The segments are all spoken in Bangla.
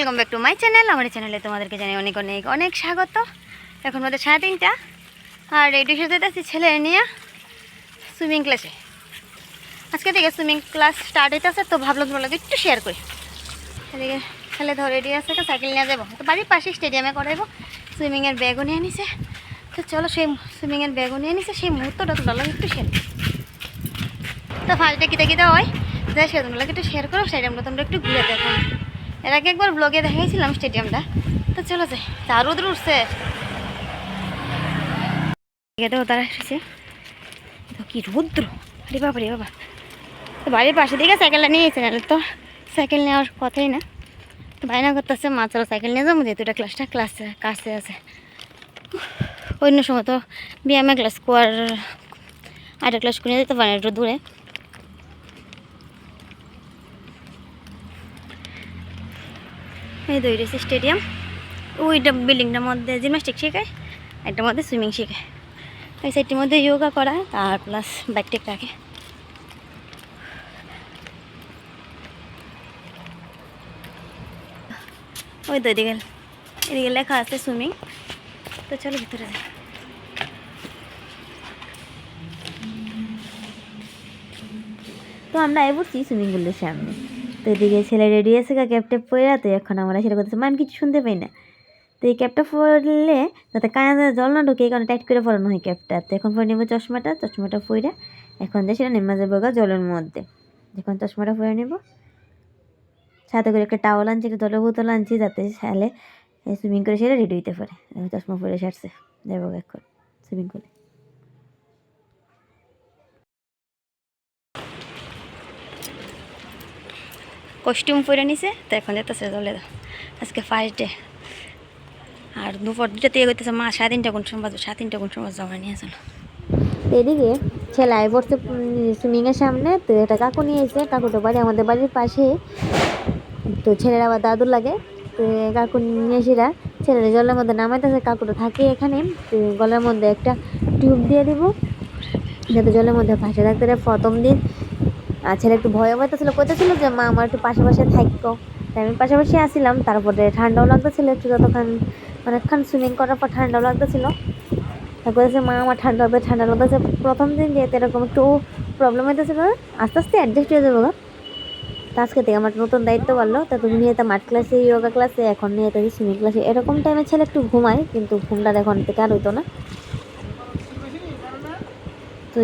Welcome back to my channel আমার চ্যানেলে তোমাদেরকে জানাই অনেক অনেক অনেক স্বাগত। এখন মধ্যে সাড়ে তিনটা। আর রেডি সাথে যাচ্ছি ছেলে নিয়ে সুইমিং ক্লাসে আজকে থেকে সুইমিং ক্লাস স্টার্ট হইতেছে তো ভাবলাম লাগে একটু শেয়ার করি। এদিকে ছেলে ধর রেডি আছে, তো সাইকেল নিয়ে যাব। তো বাড়ির পাশে স্টেডিয়ামে করাইবো। সুইমিংয়ের ব্যাগও নিয়ে নিছে। তো চলো সেই সুইমিংয়ের ব্যাগও নিয়ে নিছে, সেই মুহূর্তটা লাগে একটু শেয়ার তো ফার্স্টে কিতা কিতা হয় যাই সে তোমরা একটু শেয়ার করো স্টেডিয়ামটা তোমরা একটু ঘুরে দেখো। এর আগে একবার ব্লগে দেখাইছিলাম স্টেডিয়ামটা তো চলো যাই, তার রোদ উঠছে। তারা এসেছে। দেখো কি রৌদ্র। আরে বাবা রে বাবা। তো বাড়ির পাশে দিকে সাইকেলটা নিয়ে এসে নাহলে তো সাইকেল নেওয়ার কথাই না। তো বাইনা করতেছে, মা, চলো সাইকেল নিয়ে যাব, যেহেতু এটা ক্লাসটা ক্লাসে কাছে আছে। অন্য সময় তো ব্যায়ামে ক্লাস করার আরেকটা ক্লাস করে যেতে পারে, একটু দূরে। এই দুই রয়েছে স্টেডিয়াম ওইটা বিল্ডিংটার মধ্যে জিমনাস্টিক শেখায় একটার মধ্যে সুইমিং শেখায়। ওই সাইডটির মধ্যে যোগা করা আর প্লাস ব্যাকটেক রাখে। ওই তো এদিকে এদিকে লেখা আছে সুইমিং তো চলো ভিতরে যাই। তো আমরা এ পড়ছি সুইমিং পুলের সামনে। তো এদিকে ছেলে রেডি আছে গা ক্যাপটা পরে তো এখন আমরা সেটা করতেছি। মা, আমি কিছু শুনতে পাই না। তো এই ক্যাপটা পরলে যাতে কানে জল না ঢুকে কারণে টাইট করে পরানো হয় ক্যাপটা তো এখন পরে নেব চশমাটা চশমাটা পরে এখন দিয়ে সেটা নেমা যাব জলের মধ্যে। যখন চশমাটা পরে নেব, সাথে করে একটা টাওয়াল আনছি, একটা জলের বোতল আনছি, যাতে ছেলে সুইমিং করে সেটা রেডি হইতে পারে। এখন চশমা পরে সারছে। যাব এখন সুইমিং করে। কস্টিউম পরে নিছে, তো এখন যেতেছে জলে আজকে ফার্স্ট ডে আর দুপুর দুটাতে করতেছে মা, সাড়ে তিনটা কোন সময় বাজবে? সাড়ে তিনটা কোন সময় জমা নিয়ে আসলো এদিকে ছেলে আই পড়ছে সুইমিংয়ের সামনে, তো একটা কাকু নিয়ে এসে কাকুটা বাড়ি, আমাদের বাড়ির পাশে। তো ছেলের আবার দাদুর লাগে। তো কাকু নিয়ে এসেরা ছেলের জলের মধ্যে নামাইতেছে। কাকুটা থাকে এখানে। তো গলার মধ্যে একটা টিউব দিয়ে দিব। যাতে জলের মধ্যে ভাসে থাকতে প্রথম দিন আর ছেলে একটু ভয় পাইতেছিল কইতেছিল যে, মা, আমার একটু পাশে পাশে থাকতো তাই আমি পাশাপাশি আসছিলাম তারপরে ঠান্ডাও লাগতেছিল একটু যতক্ষণ, অনেকক্ষণ সুইমিং করার পর ঠান্ডাও লাগতেছিল। তারপরে যে মা, আমার ঠান্ডা লাগবে, ঠান্ডা লাগতেছে। প্রথম দিন যেহেতু এরকম একটু প্রবলেম হইতেছিল, আস্তে আস্তে অ্যাডজাস্ট হয়ে যাব আজকে থেকে আমার নতুন দায়িত্ব বাড়লো। তা তুমি নিয়ে মাঠ ক্লাসে যোগা ক্লাসে এখন নিয়ে যেতে সুইমিং ক্লাসে এরকম টাইমে ছেলে একটু ঘুমায়, কিন্তু ঘুমটা এখন থেকে আর হইতো না। তো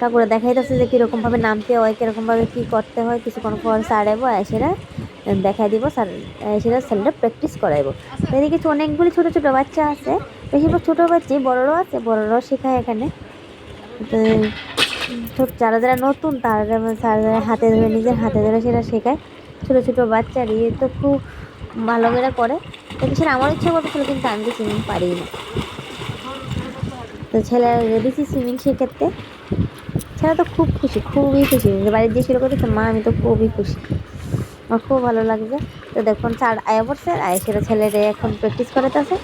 কাকুরা দেখাইতেছে যে কীরকমভাবে নামতে হয় কীরকমভাবে কী করতে হয় কিছুক্ষণ পর সারাইবো এসেরা দেখাই দিব, স্যার সেটা ছেলেটা প্র্যাকটিস করাইবো। এদিকে কিছু অনেকগুলি ছোটো ছোটো বাচ্চা আছে, বেশিরভাগ ছোটো বাচ্চাই বড়রাও আছে, বড়রাও শেখায় এখানে। তো যারা যারা নতুন, তারা স্যার হাতে ধরে, নিজের হাতে ধরে সেটা শেখায়। ছোটো ছোটো বাচ্চারই তো খুব ভালো করে করে। তো সেটা আমার ইচ্ছা করতেছিল কিন্তু আমি সুইমিং পারি না। তো ছেলে দিয়েছি সুইমিং শেখাতে। ছেলে তো খুব খুশি, খুবই খুশি। বাড়ির যে শুরু করতেছে মা, আমি তো খুবই খুশি। আমার খুব ভালো লাগছে। তো দেখুন স্যার আয়া পড়ছে আয় সেটা ছেলেরে এখন প্র্যাকটিস করাতেছে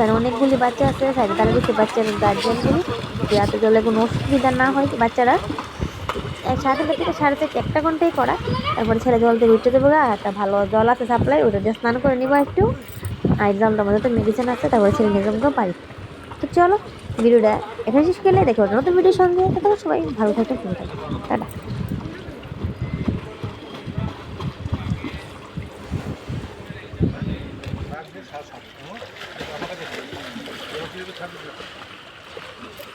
আর অনেকগুলি বাচ্চা আছে, সাইডে তারা কিছু বাচ্চার গার্জিয়ানগুলি যাতে জলে কোনো অসুবিধা না হয় বাচ্চারা। সাড়ে তিনটা থেকে সাড়ে চারটে, একটা ঘন্টাই করা তারপরে ছেলে জল থেকে উঠতে দেবো একটা ভালো জল আছে সাপ্লাই ওটা দিয়ে স্নান করে নিবো একটু। আর জলটার মধ্যে তো মেডিসিন আছে, তারপরে ছেলে নিয়ে যাব পারি তো চলো ভিডিওটা এখানে শেষ করলে দেখো নতুন ভিডিওর সঙ্গে। তখন সবাই ভালো থাকতে শুরু থাকবে টাটা। Thank দেখো